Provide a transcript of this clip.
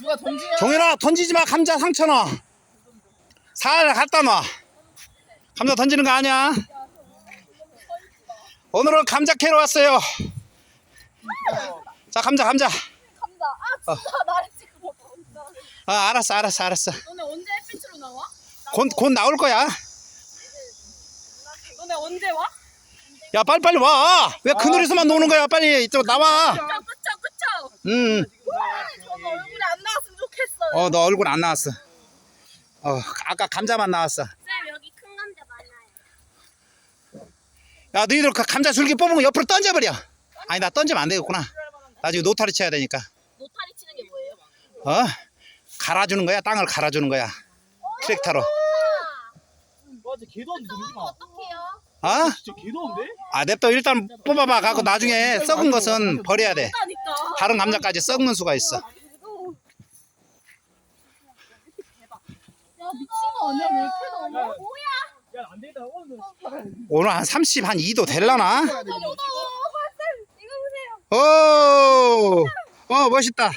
아 누가 던지냐? 종현아 던지지 마. 감자 상처나. 살 갖다 놔. 감자 던지는 거 아니야? 오늘은 감자 캐러 왔어요. 자 감자 감자. 감자. 아 진짜. 나를 지금 못 본다. 아 알았어 알았어 알았어. 너네 언제 햇빛으로 나와? 곧, 곧 나올 거야. 너네 언제 와? 야 빨리빨리 와왜 그늘에서만 노는 거야? 빨리 이쪽 나와. 그쵸 그쵸 그쵸. 음어너 저는 얼굴이 안 나왔으면 좋겠 어요. 너 얼굴 안 나왔어 어 아까 감자만 나왔어 쌤 여기 큰 감자 많아요. 야 너희들 그 감자 줄기 뽑은 거 옆으로 던져버려 아니 나 던지면 안 되겠구나 나중에 노타리 쳐야 되니까 노타리 치는 게 뭐예요? 어? 갈아주는 거야 땅을 갈아주는 거야 트랙터로 맞아 던지지 마. 어떡해요? 어? 진짜 개도인데? 아 냅둬 일단 뽑아봐 갖고 나중에 썩은 것은 버려야 돼 그러니까. 다른 감자까지 썩는 수가 있어 미친 거 아니야? 왜 이렇게 나와? 뭐야? 야안 되겠다. 오늘 한 30, 한 2도 될라나? 이거 보세요. 오, 어 멋있다